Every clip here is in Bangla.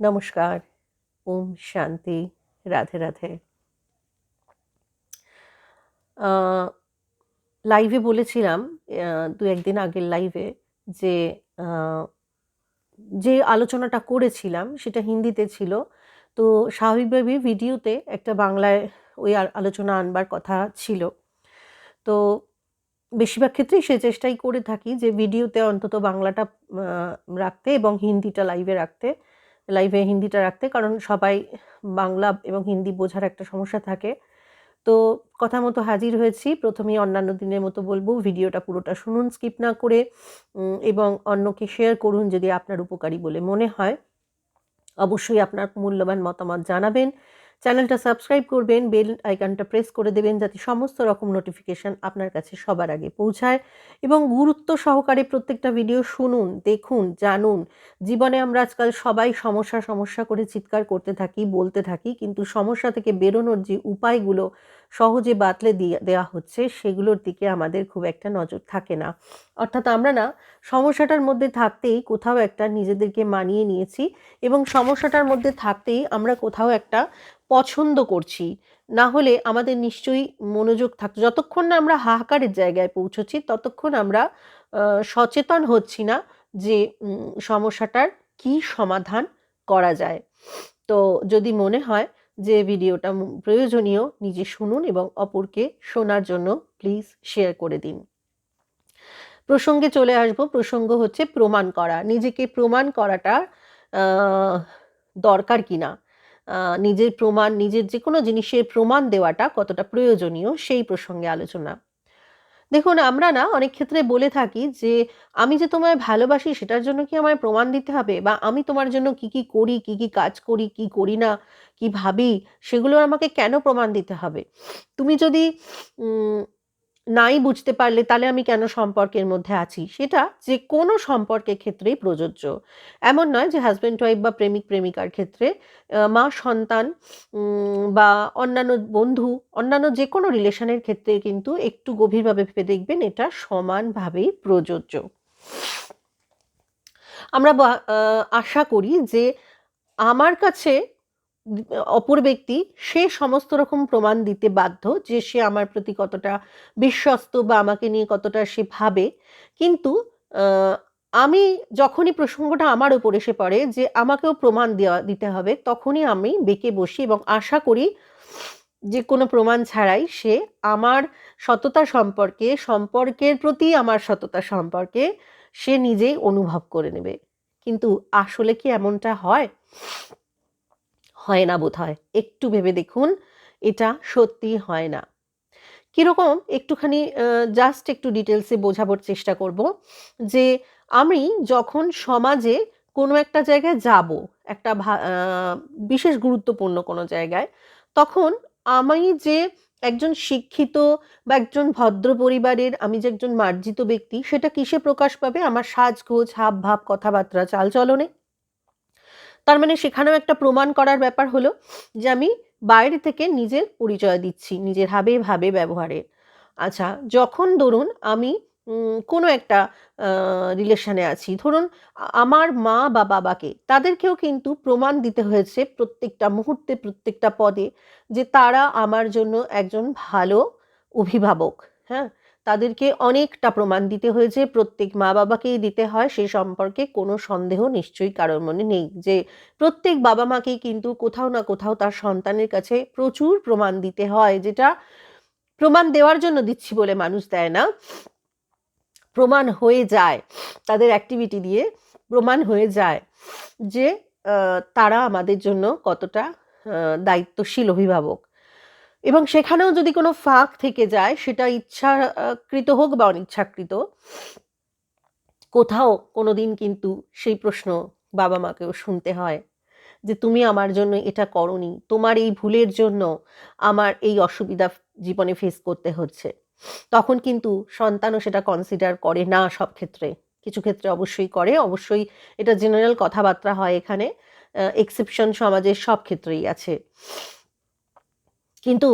নমস্কার, ওম শান্তি, রাধে রাধে। লাইভে বলেছিলাম দু একদিন আগের লাইভে যে যে আলোচনাটা করেছিলাম সেটা হিন্দিতে ছিল। তো স্বাভাবিকভাবেই ভিডিওতে একটা বাংলায় ওই আলোচনা আনবার কথা ছিল। তো বেশিরভাগ ক্ষেত্রেই সে চেষ্টাই করে থাকি যে ভিডিওতে অন্তত বাংলাটা রাখতে এবং হিন্দিটা লাইভে রাখতে। লাইভে হিন্দিটা রাখতে, কারণ সবাই বাংলা এবং হিন্দি বোঝার একটা সমস্যা থাকে। তো কথা মতো হাজির হয়েছি। প্রথমেই অন্যান্য দিনের মতো বলব, ভিডিওটা পুরোটা শুনুন স্কিপ না করে এবং অন্যকে শেয়ার করুন যদি আপনার উপকারী বলে মনে হয়। অবশ্যই আপনার মূল্যবান মতামত জানাবেন। চ্যানেলটা সাবস্ক্রাইব করবেন, বেল আইকনটা প্রেস করে দেবেন যাতে সমস্ত রকম নোটিফিকেশান আপনার কাছে সবার আগে পৌঁছায় এবং গুরুত্ব সহকারে প্রত্যেকটা ভিডিও শুনুন, দেখুন, জানুন। জীবনে আমরা আজকাল সবাই সমস্যা সমস্যা করে চিৎকার করতে থাকি, বলতে থাকি, কিন্তু সমস্যা থেকে বেরোনোর যে উপায়গুলো সহজে বাতলে দিয়ে দেওয়া হচ্ছে, সেগুলোর দিকে আমাদের খুব একটা নজর থাকে না। অর্থাৎ আমরা না সমস্যাটার মধ্যে থাকতেই কোথাও একটা নিজেদেরকে মানিয়ে নিয়েছি এবং সমস্যাটার মধ্যে থাকতেই আমরা কোথাও একটা পছন্দ করছি। না হলে আমাদের নিশ্চয়ই মনোযোগ থাক, যতক্ষণ না আমরা হাহাকারের জায়গায় পৌঁছচ্ছি, ততক্ষণ আমরা সচেতন হচ্ছি না যে সমস্যাটার কি সমাধান করা যায়। তো যদি মনে হয় যে ভিডিওটা প্রয়োজনীয় নিজে শুনুন এবং অপরকে শোনার জন্য প্লিজ শেয়ার করে দিন। প্রসঙ্গে চলে আসব। প্রসঙ্গ হচ্ছে প্রমাণ করা। নিজেকে প্রমাণ করাটা দরকার কি না নিজের প্রমাণ, নিজের যে কোনো জিনিসের প্রমাণ দেওয়াটা কতটা প্রয়োজনীয় সেই প্রসঙ্গে আলোচনা দেখুন, আমরা না অনেক ক্ষেত্রে বলে থাকি যে, আমি যে তোমায় ভালোবাসি, সেটার জন্য কি আমায় প্রমাণ দিতে হবে? বা আমি তোমার জন্য কি কি করি, কি কি কাজ করি, কি করি না, কি ভাবি? সেগুলো আমাকে কেন প্রমাণ দিতে হবে? তুমি যদি নাই বুঝতে পারলে তাহলে আমি কেন সম্পর্কের মধ্যে আছি? সেটা যে কোনো সম্পর্কের ক্ষেত্রেই প্রযোজ্য। এমন নয় যে হাজব্যান্ড ওয়াইফ বা প্রেমিক, প্রেমিকার ক্ষেত্রে মা, সন্তান বা অন্যান্য বন্ধু, অন্যান্য যে কোনো রিলেশনের ক্ষেত্রে কিন্তু একটু গভীরভাবে ভেবে দেখবেন এটা সমানভাবেই প্রযোজ্য। আমরা আশা করি যে আমার কাছে অপর ব্যক্তি সে সমস্ত রকম প্রমাণ দিতে বাধ্য যে সে আমার প্রতি কতটা বিশ্বস্ত বা আমাকে নিয়ে কতটা সে ভাবে। কিন্তু আমি যখনই প্রসঙ্গটা আমার উপর এসে পড়ে যে আমাকেও প্রমাণ দেওয়া, দিতে হবে, তখনই আমি বেঁকে বসি এবং আশা করি যে কোনো প্রমাণ ছাড়াই সে আমার সততা সম্পর্কে, সম্পর্কের প্রতি আমার সততা সম্পর্কে সে নিজেই অনুভব করে নেবে। কিন্তু আসলে কি এমনটা হয়? হয় না বোধ হয় একটু ভেবে দেখুন, এটা সত্যি হয় না। কীরকম? একটুখানি জাস্ট একটু ডিটেলসে বোঝাবার চেষ্টা করব যে, আমি যখন সমাজে কোনো একটা জায়গায় যাব, একটা বিশেষ গুরুত্বপূর্ণ কোনো জায়গায়, তখন আমি যে একজন শিক্ষিত বা একজন ভদ্র পরিবারের, আমি যে একজন মার্জিত ব্যক্তি, সেটা কিসে প্রকাশ পাবে? আমার সাজগোজ হাব ভাব কথাবার্তা, চালচলনে। তার মানে সেখানেও একটা প্রমাণ করার ব্যাপার হলো যে আমি বাইরে থেকে নিজের পরিচয় দিচ্ছি, নিজের হাবে ভাবে ব্যবহারে। আচ্ছা যখন ধরুন আমি কোনো একটা রিলেশনে আছি, ধরুন আমার মা বা বাবাকে, তাদেরকেও কিন্তু প্রমাণ দিতে হয়েছে প্রত্যেকটা মুহূর্তে, প্রত্যেকটা পদে যে তারা আমার জন্য একজন ভালো অভিভাবক হ্যাঁ? তাদেরকে অনেকটা প্রমাণ দিতে হয়েছে, প্রত্যেক মা বাবাকেই দিতে হয়, সে সম্পর্কে কোনো সন্দেহ নিশ্চয়ই কারোর মনে নেই যে প্রত্যেক বাবা মাকেই কিন্তু কোথাও না কোথাও তার সন্তানের কাছে প্রচুর প্রমাণ দিতে হয়, যেটা প্রমাণ দেওয়ার জন্য দিচ্ছি বলে মানুষ দেয় না। প্রমাণ হয়ে যায়, তাদের অ্যাক্টিভিটি দিয়ে প্রমাণ হয়ে যায় যে তারা আমাদের জন্য কতটা দায়িত্বশীল অভিভাবক। এবং সেখানেও যদি কোনো ফাঁক থেকে যায়, সেটা ইচ্ছাকৃত হোক বা অনিচ্ছাকৃত, কোথাও কোনো দিন কিন্তু সেই প্রশ্ন বাবা মাকেও শুনতে হয় যে, তুমি আমার জন্য এটা করনি, তোমার এই ভুলের জন্য আমার এই অসুবিধা জীবনে ফেস করতে হচ্ছে। তখন কিন্তু সন্তানও সেটা কনসিডার করে না সব ক্ষেত্রে। কিছু ক্ষেত্রে অবশ্যই করে, অবশ্যই এটা জেনারেল কথাবার্তা হয় এখানে এক্সেপশন সমাজের সব ক্ষেত্রেই আছে। কিন্তু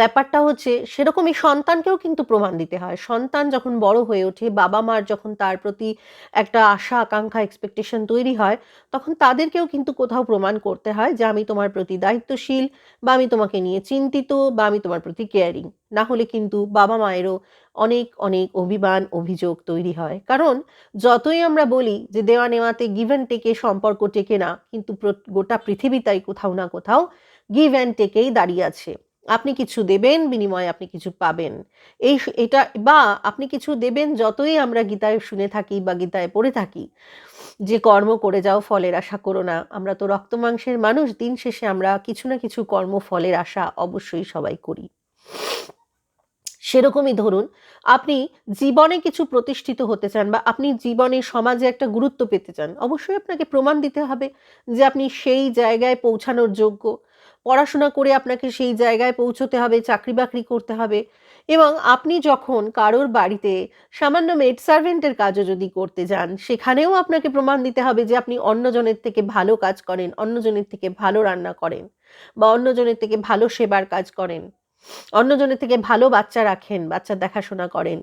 ব্যাপারটা হচ্ছে সেরকমই সন্তানকেও কিন্তু প্রমাণ দিতে হয়। সন্তান যখন বড় হয়ে ওঠে, বাবা মার যখন তার প্রতি একটা আশা, আকাঙ্ক্ষা এক্সপেকটেশন তৈরি হয়, তখন তাদেরকেও কিন্তু কোথাও প্রমাণ করতে হয় যে, আমি তোমার প্রতি দায়িত্বশীল বা আমি তোমাকে নিয়ে চিন্তিত বা আমি তোমার প্রতি কেয়ারিং না হলে কিন্তু বাবা মায়েরও অনেক অনেক অভিমান, অভিযোগ তৈরি হয়। কারণ যতই আমরা বলি যে দেওয়া নেওয়াতে গিভেন টেকে সম্পর্ক টেকে না, কিন্তু গোটা পৃথিবী তাই কোথাও না কোথাও গিভ অ্যান্ড টেকেই দাঁড়িয়ে আছে। আপনি কিছু দেবেন, বিনিময়ে আপনি কিছু পাবেন। এই এটা, বা আপনি কিছু দেবেন যতই আমরা গীতায় শুনে থাকি বা গীতায় পড়ে থাকি। যে কর্ম করে যাও, ফলের আশা করো না। আমরা তো রক্ত মাংসের মানুষ, দিন শেষে আমরা কিছু না কিছু কর্ম, ফলের আশা অবশ্যই সবাই করি। সেরকমই ধরুন, আপনি জীবনে কিছু প্রতিষ্ঠিত হতে চান বা আপনি জীবনে সমাজে একটা গুরুত্ব পেতে চান, অবশ্যই আপনাকে প্রমাণ দিতে হবে যে আপনি সেই জায়গায় পৌঁছানোর যোগ্য। পড়াশোনা করে আপনাকে সেই জায়গায় পৌঁছতে হবে চাকরি বাকরি করতে হবে। এবং আপনি যখন কারোর বাড়িতে সামান্য মেড সার্ভেন্টের কাজও যদি করতে যান, সেখানেও আপনাকে প্রমাণ দিতে হবে যে আপনি অন্যজনের থেকে ভালো কাজ করেন, অন্যজনের থেকে ভালো রান্না করেন বা অন্যজনের থেকে ভালো সেবার কাজ করেন, অন্যজনের থেকে ভালো বাচ্চা রাখেন, বাচ্চা দেখাশোনা করেন।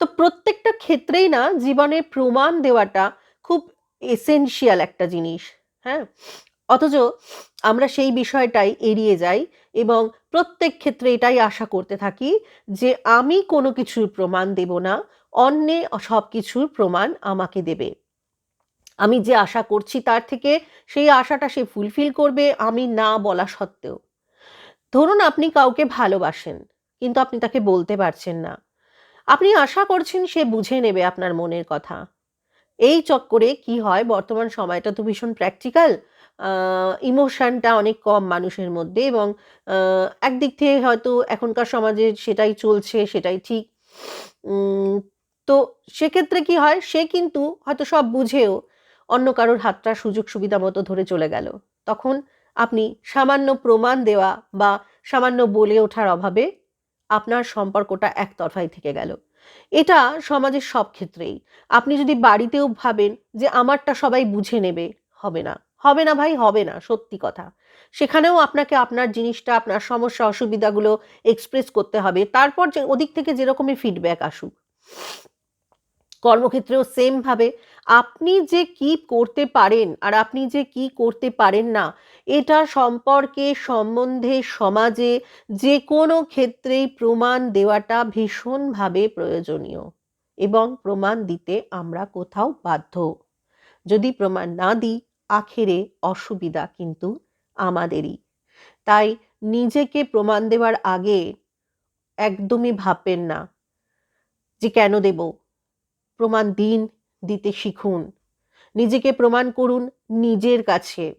তো প্রত্যেকটা ক্ষেত্রেই না জীবনে প্রমাণ দেওয়াটা খুব এসেনশিয়াল একটা জিনিস হ্যাঁ? অথচ আমরা সেই বিষয়টাই এড়িয়ে যাই এবং প্রত্যেক ক্ষেত্রে এটাই আশা করতে থাকি যে আমি কোনো কিছুর প্রমাণ দেব না, অন্যে সব কিছুর প্রমাণ আমাকে দেবে। আমি যে আশা করছি তার থেকে সেই আশাটা সে ফুলফিল করবে আমি না বলা সত্ত্বেও। ধরুন আপনি কাউকে ভালোবাসেন, কিন্তু আপনি তাকে বলতে পারছেন না। আপনি আশা করছেন সে বুঝে নেবে আপনার মনের কথা। এই চক্করে কি হয়? বর্তমান সময়টা তো ভীষণ প্র্যাকটিক্যাল ইমোশনটা অনেক কম মানুষের মধ্যে এবং একদিক থেকে হয়তো এখনকার সমাজে সেটাই চলছে, সেটাই ঠিক। তো সেক্ষেত্রে কি হয়? সে কিন্তু হয়তো সব বুঝেও অন্য কারোর হাতটা সুযোগ সুবিধা মতো ধরে চলে গেল। তখন আপনি সামান্য প্রমাণ দেওয়া বা সামান্য বলে ওঠার অভাবে আপনার সম্পর্কটা একতরফাই থেকে গেল। এটা সমাজের সব ক্ষেত্রেই। আপনি যদি বাড়িতেও ভাবেন যে, আমারটা সবাই বুঝে নেবে, হবে না। হবে না ভাই, হবে না, সত্যি কথা। সেখানেও আপনাকে আপনার জিনিসটা, আপনার সমস্যা, অসুবিধাগুলো এক্সপ্রেস করতে হবে। তারপর যে, ওদিক থেকে যেরকমই ফিডব্যাক আসুক। কর্মক্ষেত্রেও সেমভাবে আপনি যে কি করতে পারেন আর আপনি যে কি করতে পারেন না, এটা সম্পর্কে, সম্বন্ধে, সমাজে যে কোনো ক্ষেত্রেই প্রমাণ দেওয়াটা ভীষণভাবে প্রয়োজনীয় এবং প্রমাণ দিতে আমরা কোথাও বাধ্য। যদি প্রমাণ না দিই আখেরে অসুবিধা কিন্তু আমাদেরই। তাই নিজেকে প্রমাণ দেওয়ার আগে একদমই ভাববেন না যে কেন দেব। প্রমাণ দিন, দিতে শিখুন। নিজেকে প্রমাণ করুন নিজের কাছে।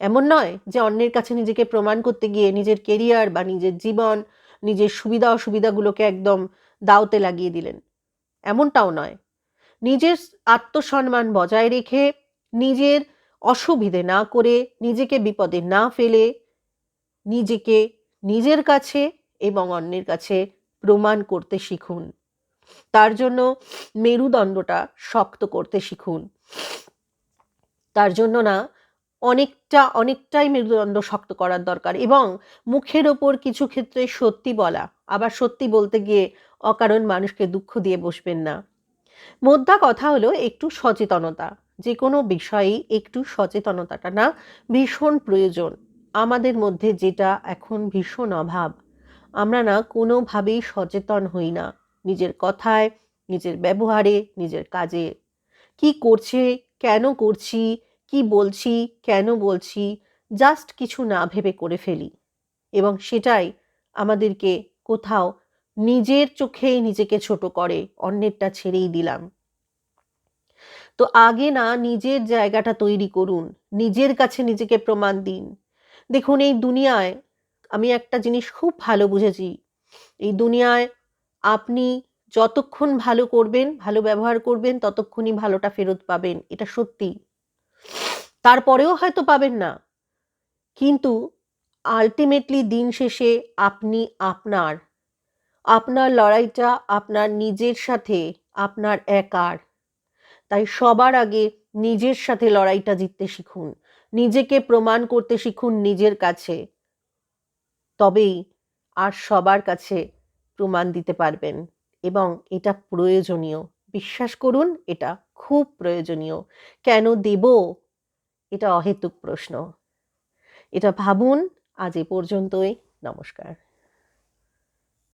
এমন নয় যে অন্যের কাছে নিজেকে প্রমাণ করতে গিয়ে নিজের কেরিয়ার বা নিজের জীবন, নিজের সুবিধা, অসুবিধাগুলোকে একদম দাওতে লাগিয়ে দিলেন। এমনটাও নয়। নিজের আত্মসম্মান বজায় রেখে নিজের অসুবিধে না করে নিজেকে বিপদে না ফেলে নিজেকে নিজের কাছে এবং অন্যের কাছে প্রমাণ করতে শিখুন। তার জন্য মেরুদণ্ডটা শক্ত করতে শিখুন। তার জন্য না অনেকটা, অনেকটাই মেরুদণ্ড শক্ত করার দরকার এবং মুখের ওপর কিছু ক্ষেত্রে সত্যি বলা, আবার সত্যি বলতে গিয়ে অকারণ মানুষকে দুঃখ দিয়ে বসবেন না। মোদ্দা কথা হলো একটু সচেতনতা। যে কোনো বিষয়েই একটু সচেতনতাটা না ভীষণ প্রয়োজন। আমাদের মধ্যে যেটা এখন ভীষণ অভাব। আমরা না কোনোভাবেই সচেতন হই না। নিজের কথায়, নিজের ব্যবহারে, নিজের কাজে। কি করছে, কেন করছি, কি বলছি, কেন বলছি জাস্ট কিছু না ভেবে করে ফেলি। এবং সেটাই আমাদেরকে কোথাও নিজের চোখেই নিজেকে ছোট করে, অন্যেরটা ছেড়েই দিলাম। তো আগে না নিজের জায়গাটা তৈরি করুন, নিজের কাছে নিজেকে প্রমাণ দিন। দেখুন, এই দুনিয়ায় আমি একটা জিনিস খুব ভালো বুঝেছি। এই দুনিয়ায় আপনি যতক্ষণ ভালো করবেন, ভালো ব্যবহার করবেন, ততক্ষণই ভালোটা ফেরত পাবেন, এটা সত্যি। তারপরেও হয়তো পাবেন না। কিন্তু আলটিমেটলি দিন শেষে আপনি আপনার আপনার লড়াইটা আপনার নিজের সাথে, আপনার একার। তাই সবার আগে নিজের সাথে লড়াইটা জিততে শিখুন। নিজেকে প্রমাণ করতে শিখুন নিজের কাছে। তবেই আর সবার কাছে প্রমাণ দিতে পারবেন এবং এটা প্রয়োজনীয়। বিশ্বাস করুন, এটা খুব প্রয়োজনীয়। কেন দেব? এটা অহেতুক প্রশ্ন। এটা ভাবুন, আজ এ পর্যন্তই। নমস্কার।